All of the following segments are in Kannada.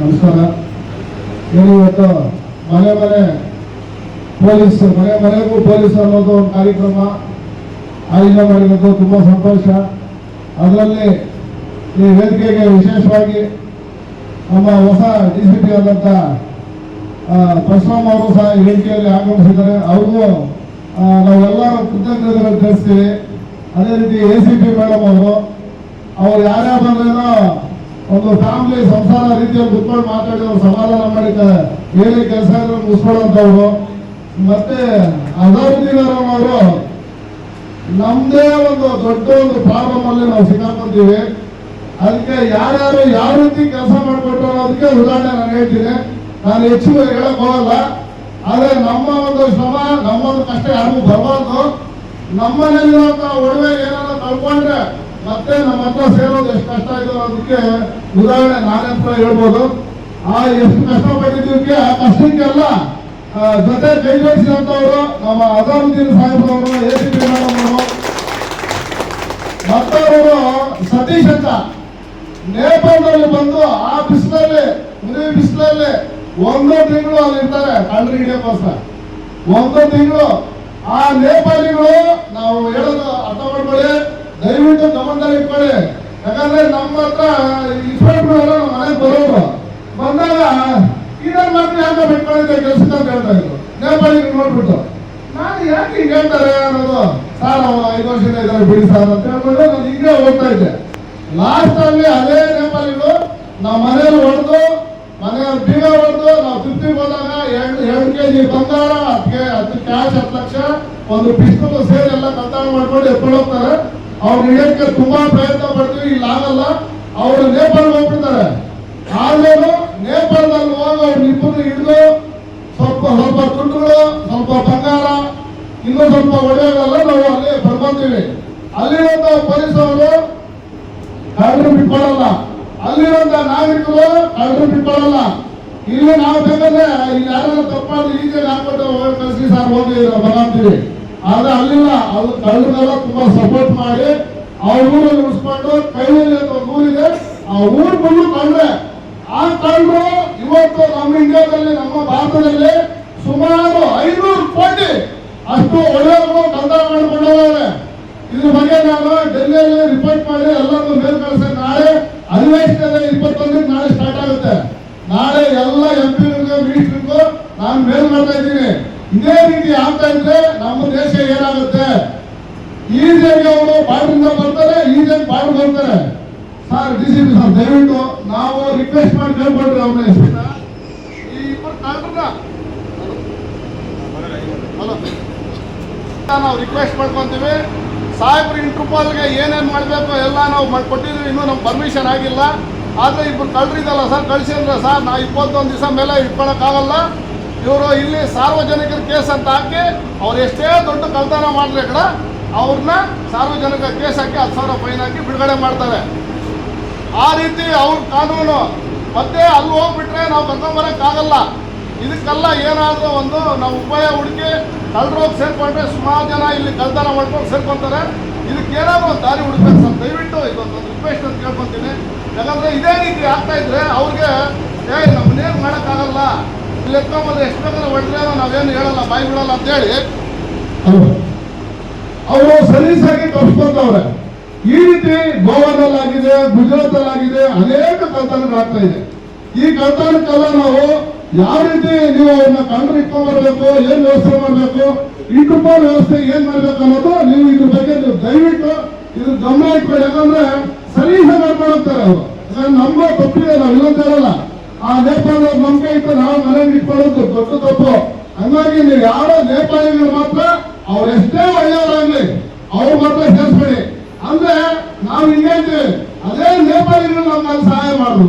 ನಮಸ್ಕಾರ. ಏನು ಇವತ್ತು ಮನೆ ಮನೆ ಪೊಲೀಸ್, ಮನೆ ಮನೆಗೂ ಪೊಲೀಸ್ ಅನ್ನೋದು ಒಂದು ಕಾರ್ಯಕ್ರಮ. ಆಯೋಜನೆ ಮಾಡಿರೋದು ತುಂಬ ಸಂತೋಷ. ಅದರಲ್ಲಿ ಈ ವೇದಿಕೆಗೆ ವಿಶೇಷವಾಗಿ ನಮ್ಮ ಹೊಸ ಡಿ ಸಿ ಪಿ ಆದಂಥ ಪರಶುರಾಮ್ ಅವರು ಸಹ ಈ ವೇದಿಕೆಯಲ್ಲಿ ಆಗಮಿಸಿದ್ದಾರೆ. ಅವ್ರಿಗೂ ನಾವೆಲ್ಲರೂ ಕೃತಜ್ಞತೆಗಳು ತಿಳಿಸ್ತೀವಿ. ಅದೇ ರೀತಿ ಎ ಸಿ ಪಿ ಮೇಡಮ್ ಅವರು, ಅವ್ರು ಯಾರ್ಯಾರು ಬಂದ್ರೇನೋ ಒಂದು ಫ್ಯಾಮಿಲಿ, ಸಂಸಾರ ರೀತಿಯಲ್ಲಿ ಕುತ್ಕೊಂಡು ಮಾತಾಡಿ ಅವ್ರು ಸಮಾಧಾನ ಮಾಡಿ ಕ- ಏನೇ ಕೆಲಸ ಮುಗಿಸ್ಕೊಳ್ಳೋಂಥವ್ರು. ಮತ್ತೆ ಅಜರುದ್ದೀನ್ ಅವರು, ನಮ್ದೇ ಒಂದು ದೊಡ್ಡ ಒಂದು ಪ್ರಾಬ್ಲಮ್ ಅಲ್ಲಿ ನಾವು ಸಿಕ್ಕಾಕೊಂತೀವಿ. ಅದಕ್ಕೆ ಯಾರ್ಯಾರು ಯಾವ ರೀತಿ ಕೆಲಸ ಮಾಡಿಕೊಟ್ರು ಅನ್ನೋದಕ್ಕೆ ಉದಾಹರಣೆ ನಾನು ಹೇಳ್ತೀನಿ. ನಾನು ಹೆಚ್ಚು ಹೇಳಕ್ ಹೋಗಲ್ಲ. ಆದ್ರೆ ನಮ್ಮ ಒಂದು ಶ್ರಮ ನಮ್ಮ ಒಂದು ಕಷ್ಟ ಯಾರಿಗೂ ಬರಬಾರ್ದು. ನಮ್ಮನೇಲಿರುವಂತ ಒಡವೆ ಏನಾದ್ರು ಕಳ್ಕೊಂಡ್ರೆ ಮತ್ತೆ ನಮ್ಮ ಹತ್ರ ಸೇರೋದು ಎಷ್ಟು ಕಷ್ಟ ಆಯ್ತು ಅನ್ನೋದಕ್ಕೆ ಉದಾಹರಣೆ ನಾನೇ ಕೂಡ ಹೇಳ್ಬೋದು. ಆ, ಎಷ್ಟು ಕಷ್ಟ ಪಟ್ಟಿದ್ದಕ್ಕೆ ಆ ಕಷ್ಟಕ್ಕೆಲ್ಲ ಜೊತೆ ಕೈ ಜೋಡಿಸಿದಂತವರು ನಮ್ಮ ಅಜರುದ್ದೀನ್ ಸಾಹೇಬ್ರವರು, ಎ ಸಿ ಪಿ ಅವರು ಮತ್ತವರು ಸತೀಶ್ ಅಂತ. ನೇಪಾಳದಲ್ಲಿ ಬಂದು ಆ ಬಿಸಿಲಲ್ಲಿ ಉರಿ ಬಿಸಿಲಲ್ಲಿ ಒಂದು ತಿಂಗಳು ಅಲ್ಲಿ ಇರ್ತಾರೆ ಕಳ್ಳರಿ ಹಿಡಿಯೋಕ್ಕೋಸ್ಕರ. ಒಂದು ತಿಂಗಳು. ಆ ನೇಪಾಳಿಗಳು ನಾವು ಹೇಳೋದು ಅರ್ಥ ಮಾಡ್ಕೊಳ್ಳಿ. ದಯವಿಟ್ಟು ಗಮನದಲ್ಲಿ ಇಟ್ಕೊಳ್ಳಿ. ಯಾಕಂದ್ರೆ ನಮ್ಮ ಹತ್ರ ಇನ್ಸ್ಪೆಕ್ಟರ್ ಎಲ್ಲ ನಮ್ಮ ಮನೆಗೆ ಬರೋದು ಬಂದಾಗ ಇದನ್ನ ಮಾತ್ರ ಯಾಕೆ ಬಿಟ್ಕೊಂಡಿದ್ದೆ ಕೆಲಸಕ್ಕೆ ಅಂತ ಹೇಳ್ತಾ ಇದ್ರು. ನೇಪಾಳಿಗಳು ನೋಡ್ಬಿಟ್ಟು. ನಾನು ಯಾಕೆ ಹಿಂಗೆ ಹೇಳ್ತಾರೆ ಅನ್ನೋದು, ಸಾರ್ ಅವ ಐದು ವರ್ಷದಿಂದ ಇದ್ದಾರೆ, ಬಿಡಿ ಸಾರ್ ಅಂತ ಹೇಳ್ಬಿಟ್ಟು ನಾನು ಹಿಂಗೆ ಹೋಗ್ತಾ ಇದ್ದೆ. ಲಾಸ್ಟ್ ಅಲ್ಲಿ ಅದೇ ನೇಪಾಳಿಗಳು ನಮ್ಮ ಮನೆಯಲ್ಲಿ ಹೊಡೆದು ಮನೆಯ ಬೀಗ ಹೊಡೆದು ನಾವು ತೃಪ್ತಿ ಹೋದಾಗ ಎರಡು ಎರಡು ಕೆ ಜಿ ಬಂಗಾರ ಅದಕ್ಕೆ ಹತ್ತು ಕ್ಯಾಶ್ ಹತ್ತು ಲಕ್ಷ, ಒಂದು ಪಿಸ್ತೂಲ್ ಸೇರಿ ಎಲ್ಲ ಕತ್ತಾಳ ಮಾಡ್ಕೊಂಡು ಎತ್ಕೊಂಡು ಹೋಗ್ತಾರೆ. ಅವ್ರು ಹಿಡಿಯಕ್ಕೆ ತುಂಬಾ ಪ್ರಯತ್ನ ಪಡ್ತೀವಿ, ಇಲ್ಲಿ ಆಗಲ್ಲ. ಅವರು ನೇಪಾಳ ಹೋಗ್ಬಿಡ್ತಾರೆ. ಆಮೇಲೆ ನೇಪಾಳದಲ್ಲಿ ಹೋಗಿ ಅವ್ರು ಇಬ್ಬರು ಹಿಡಿದು ಸ್ವಲ್ಪ ಸ್ವಲ್ಪ ದುಡ್ಡುಗಳು, ಸ್ವಲ್ಪ ಬಂಗಾರ, ಇನ್ನೂ ಸ್ವಲ್ಪ ಒಳ್ಳೆಯದಲ್ಲ ನಾವು ಅಲ್ಲಿ ಬರ್ಕೊಂತೀವಿ. ಅಲ್ಲಿರುವಂತ ಪೊಲೀಸ್ ಅವರು ಕಳ್ಳರು ಬಿಟ್ಕೊಳ್ಳಲ್ಲ ಅಲ್ಲಿರುವಂತ ನಾಗರಿಕರು ಕಳ್ಳರು ಬಿಟ್ಕೊಳ್ಳಲ್ಲ ಇಲ್ಲಿ ನಾವು ಬೇಕಂದ್ರೆ ಇಲ್ಲಿ ಯಾರು ತಪ್ಪಾದ್ರೆ ಈಗ ಹಾಕ್ಬಿಟ್ಟು ಕಳಿಸಿ ಸರ್ ಹೋಗಿ ಬರಂತೀವಿ ಆದ್ರೆ ಅಲ್ಲಿಲ್ಲ ಅದು ಕಳ್ಳರೆಲ್ಲ ತುಂಬಾ ಸಪೋರ್ಟ್ ಮಾಡಿ, ಆ ಊರಲ್ಲಿ ಉಳಿಸ್ಕೊಂಡು ಕೈಯಲ್ಲಿ ಒಂದು ಊರಿದೆ, ಆ ಊರು ಬಂದು ಕಂಡ್ರೆ ಆ ಕಳ್ಳರು ಇವತ್ತು ನಮ್ಮ ಇಂಡಿಯಾದಲ್ಲಿ, ನಮ್ಮ ಭಾರತದಲ್ಲಿ ಸುಮಾರು ಐನೂರು ಕೋಟಿ ಅಷ್ಟು ಒಳ್ಳೆಯವರು ಕಂದಾಯ ಮಾಡಿಕೊಂಡವರೆ. ಇದ್ರ ಬಗ್ಗೆ ನಾನು ಡೆಲ್ಲಿಯಲ್ಲಿ ರಿಪೋರ್ಟ್ ಮಾಡಿ ಎಲ್ಲರನ್ನು ಮೇಲ್ ಕಳಿಸ, ನಾಳೆ ಅಧಿವೇಶನದ ಇಪ್ಪತ್ತೊಂದಕ್ಕೆ ನಾಳೆ ಸ್ಟಾರ್ಟ್ ಆಗುತ್ತೆ. ನಾಳೆ ಎಲ್ಲ ಎಂ ಪಿಗಳಿಗೂ ಮಿನಿಸ್ಟ್ರಿಗೂ ನಾನು ಮೇಲ್ ಮಾಡ್ತಾ ಇದ್ದೀನಿ. ಇದೇ ರೀತಿ ಆಗ್ತಾ ಇದ್ರೆ ನಮ್ಮ ದೇಶ ಏನಾಗುತ್ತೆ? ಈ ದೇವಿ ಅವರು ಬಾರ್ಡ್ರಿಂದ ಬರ್ತಾರೆ ಈ ದೇವಿ ಬಾರ್ಡ್ ಬರ್ತಾರೆ ಸರ್ ಡಿ ಸರ್ ದಯವಿಟ್ಟು ನಾವು ರಿಕ್ವೆಸ್ಟ್ ಮಾಡಿ ಕೇಳ್ಕೊಳ್ರಿ ಅವ್ರನ್ನ ಈ ಇಬ್ಬರು ನಾವು ರಿಕ್ವೆಸ್ಟ್ ಮಾಡ್ಕೊಂತೀವಿ. ಸಾಹೇಬ್ರ ಇಂಟರ್ಪಾಲ್ಗೆ ಏನೇನು ಮಾಡಬೇಕು ಎಲ್ಲ ನಾವು ಮಾಡ್ಕೊಟ್ಟಿದ್ವಿ ಇನ್ನೂ ನಮ್ಗೆ ಪರ್ಮಿಷನ್ ಆಗಿಲ್ಲ. ಆದರೆ ಇಬ್ಬರು ಕಳ್ರಿದಲ್ಲ ಸರ್ ಕಳಿಸಿ ಅಂದ್ರೆ ಸರ್ ನಾ ಇಪ್ಪತ್ತೊಂದು ದಿವಸ ಮೇಲೆ ಇಟ್ಕೊಳಕ್ಕಾಗಲ್ಲ. ಇವರು ಇಲ್ಲಿ ಸಾರ್ವಜನಿಕರ ಕೇಸ್ ಅಂತ ಹಾಕಿ ಅವ್ರು ಎಷ್ಟೇ ದೊಡ್ಡ ಕಳ್ತನ ಮಾಡಲಿ ಕೂಡ ಅವ್ರನ್ನ ಸಾರ್ವಜನಿಕ ಕೇಸ್ ಹಾಕಿ ಹತ್ತು ಸಾವಿರ ಫೈನ್ ಹಾಕಿ ಬಿಡುಗಡೆ ಮಾಡ್ತಾರೆ. ಆ ರೀತಿ ಅವ್ರ ಕಾನೂನು. ಮತ್ತೆ ಅಲ್ಲಿ ಹೋಗ್ಬಿಟ್ರೆ ನಾವು ಕರ್ಕೊಂಬರಕ್ಕಾಗಲ್ಲ ಇದಕ್ಕೆಲ್ಲ ಏನಾದರೂ ಒಂದು ನಾವು ಉಪಾಯ ಹುಡುಕಿ ಕಳ್ಳರು ಹೋಗಿ ಸೇರ್ಕೊಂಡ್ರೆ ಸುಮಾರು ಜನ ಇಲ್ಲಿ ಕಳ್ತನ ಮಾಡ್ಕೊಂಡು ಸೇರ್ಕೊತಾರೆ. ಇದಕ್ಕೆ ಏನಾದರೂ ಒಂದು ದಾರಿ ಹುಡುಕ್ಬೇಕು ಸರ್, ದಯವಿಟ್ಟು ಇದೊಂದು ರಿಕ್ವೆಸ್ಟ್ ಅಂತ ಕೇಳ್ಕೊತೀನಿ. ಯಾಕಂದರೆ ಇದೇ ರೀತಿ ಆಗ್ತಾ ಇದ್ರೆ ಅವ್ರಿಗೆ ಏ ನಮ್ಮನ್ನೇನು ಮಾಡೋಕ್ಕಾಗಲ್ಲ? ಎತ್ಕೊಂಬಂದ್ರೆ ಎಷ್ಟು ಬೇಕಾದ್ರೆ ಹೊಡೆದ್ರೆ ನಾವೇನು ಹೇಳಲ್ಲ ಬಾಯಿ ಬಿಡಲ್ಲ ಅಂತೇಳಿ ಅವರು ಸಲೀಸಾಗಿ ತಪ್ಪಿಸ್ಕೊಂತವ್ರೆ ಈ ರೀತಿ ಗೋವಾದಲ್ಲಾಗಿದೆ ಗುಜರಾತಲ್ಲಾಗಿದೆ ಅನೇಕ ಕಳ್ತನಗಳಾಗ್ತಾ ಇದೆ. ಈ ಕಳ್ತನಕ್ಕೆಲ್ಲ ನಾವು ಯಾವ ರೀತಿ ನೀವು ಅವ್ರನ್ನ ಕಂಡು ಇಟ್ಕೊಂಡ್ಬರ್ಬೇಕು ಏನ್ ವ್ಯವಸ್ಥೆ ಮಾಡಬೇಕು ಕುಟುಂಬ ವ್ಯವಸ್ಥೆ ಏನ್ ಮಾಡ್ಬೇಕು ಅನ್ನೋದು ನೀವು ಇದ್ರ ಬಗ್ಗೆ ನೀವು ದಯವಿಟ್ಟು ಇದ್ರ ಗಮನ ಇಟ್ಕೊಳ್ಳಿ. ಯಾಕಂದ್ರೆ ಸಲೀಸಾಗಿ ಮಾಡ್ಕೊಂಡು ಹೋಗ್ತಾರೆ ಅವರು. ಯಾಕಂದ್ರೆ ನಮ್ಮ ತಪ್ಪಿದೆ ನಾವು ಇಲ್ಲಂತ ಹೇಳಲ್ಲ ಆ ನೇಪಾಳ ನಂಬಿಕೆ ಇಟ್ಟು ನಾವು ಮನೆಗೆ ಇಟ್ಕೊಳ್ಳೋದು ದೊಡ್ಡ ತಪ್ಪು. ಹಂಗಾಗಿ ನೀವು ಯಾರೋ ನೇಪಾಳಿಗಳು ಮಾತ್ರ ಅವ್ರು ಒಳ್ಳೆಯವರಾಗ್ಲಿ, ಅವ್ರು ಮಾತ್ರ ಸೇರಿಸ್ಬೇಡಿ. ಅಂದ್ರೆ ನಾವು ಹಿಂಗೇಳ್ತೀವಿ ಅದೇ ನೇಪಾಳಿಗಳು ನಮ್ಗೆ ಸಹಾಯ ಮಾಡುದು.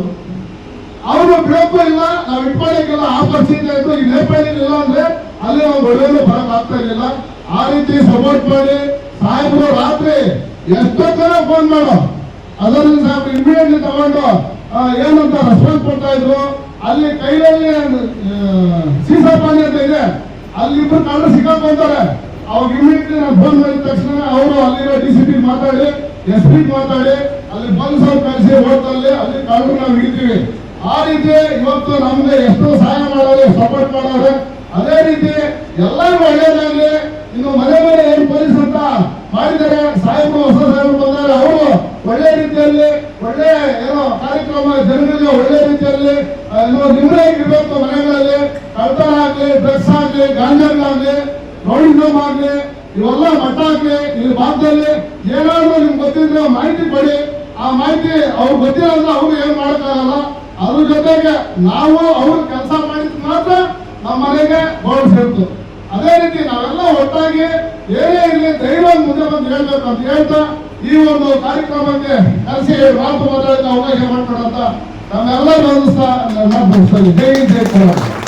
ಅವರು ಬಿಡಕ್ಕೂ ಇಲ್ಲ, ನಾವು ಇಟ್ಕೊಳ್ಳಿಕ್ಕಿಲ್ಲ ಆ ಪರಿಸ್ಥಿತಿ ಆಯ್ತು ಈ ನೇಪಾಳಿಗಳಿಲ್ಲ ಅಂದ್ರೆ ಅಲ್ಲಿ ನಾವು ಒಳ್ಳೆಯದು ಬರಕ್ ಆಗ್ತಾ ಇರ್ಲಿಲ್ಲ. ಆ ರೀತಿ ಸಪೋರ್ಟ್ ಮಾಡಿ, ಸಾಹೇಬರು ರಾತ್ರಿ ಎಷ್ಟೊತ್ತರ ಫೋನ್ ಮಾಡೋ ಅದನ್ನು ಸಾಹೇಬ್ ಇಮಿಡಿಯೇಟ್ಲಿ ತಗೊಂಡು ಏನಂತ ರೆಸ್ಪಾನ್ಸ್ ಕೊಡ್ತಾ ಇದ್ರು. ಅಲ್ಲಿ ಕೈಯಲ್ಲಿ ಸೀಸಾ ಪಾನಿ ಅಂತ ಇದೆ. ಅಲ್ಲಿ ಇಬ್ರು ಕಳ್ಳರು ಸಿಕ್ಕಾಕೊಂತಾರೆ ಅವಾಗ ಇಮಿಡಿಯೇಟ್ಲಿ ನಾನು ಫೋನ್ ಮಾಡಿದ ತಕ್ಷಣ ಅವರು ಅಲ್ಲಿರೋ ಡಿ ಸಿ ಪಿ ಮಾತಾಡಿ ಎಸ್ ಪಿ ಮಾತಾಡಿ, ಅಲ್ಲಿ ಬಂದ್ ಸ್ವಲ್ಪ ಕಳಿಸಿ ಹೋಟಲ್ಲಿ ಅಲ್ಲಿ ಕಳ್ಳರು ನಾವು ಹಿಡಿತೀವಿ ಆ ರೀತಿ ಇವತ್ತು ನಮ್ಗೆ ಎಷ್ಟು ಸಹಾಯ ಮಾಡೋರು ಸಪೋರ್ಟ್ ಮಾಡೋರು. ಅದೇ ರೀತಿ ಎಲ್ಲರಿಗೂ ಒಳ್ಳೇದಾಗ್ಲಿ. ಇನ್ನು ಮನೆ ಮನೆ ಏನು ಪೊಲೀಸ್ ಅಂತ ಮಾಡಿದ್ದಾರೆ, ಸಾಹೇಬರು, ಹೊಸ ಸಾಹೇಬರು ಬಂದರೆ, ಅವರು ಒಳ್ಳೆ ರೀತಿಯಲ್ಲಿ, ಒಳ್ಳೆ ಏನೋ ಕಾರ್ಯಕ್ರಮ ಜನರಿಗೆ ಒಳ್ಳೆ ರೀತಿಯಲ್ಲಿ ನಿಮ್ಮದಾಗಿ ಇರಬೇಕು ಮನೆಗಳಲ್ಲಿ. ಕಳ್ತನ ಆಗ್ಲಿ, ಡ್ರಗ್ಸ್ ಆಗ್ಲಿ ಗಾಂಜಾಗ್ಲಿ ರೌಡಿಸಮ್ ಆಗ್ಲಿ, ಇವೆಲ್ಲ ಮಠ ಆಗ್ಲಿ, ಈ ಭಾಗದಲ್ಲಿ ಏನಾದ್ರು ನಿಮ್ಗೆ ಗೊತ್ತಿದ್ರೆ ಮಾಹಿತಿ ಕೊಡಿ. ಆ ಮಾಹಿತಿ ಅವ್ರು ಅಂದ್ರೆ ಅವ್ರು ಏನ್ ಮಾಡ್ತಾರಲ್ಲ ಅದ್ರ ಜೊತೆಗೆ ನಾವು ಅವ್ರ ಕೆಲಸ ಮಾಡಿದ್ ಮಾತ್ರ ನಮ್ಮ ಮನೆಗೆ ಗೋಲ್ಡ್ ಸೇರ್ತು ಅದೇ ರೀತಿ ನಾವೆಲ್ಲ ಒಟ್ಟಾಗಿ ಏನೇ ಇರಲಿ ಧೈರ್ಯ ಮುಂದೆ ಬಂದು ಹೇಳ್ಬೇಕು ಅಂತ ಹೇಳ್ತಾ ಈ ಒಂದು ಕಾರ್ಯಕ್ರಮಕ್ಕೆ ಕರೆಸಿ ಮಾತು ಮಾತಾಡಕ್ಕೆ ಅವಕಾಶ ಮಾಡ್ಕೊಡಂತ ನಮ್ಮೆಲ್ಲ. ಜೈ ಜೈ ಕರ್ನಾಟಕ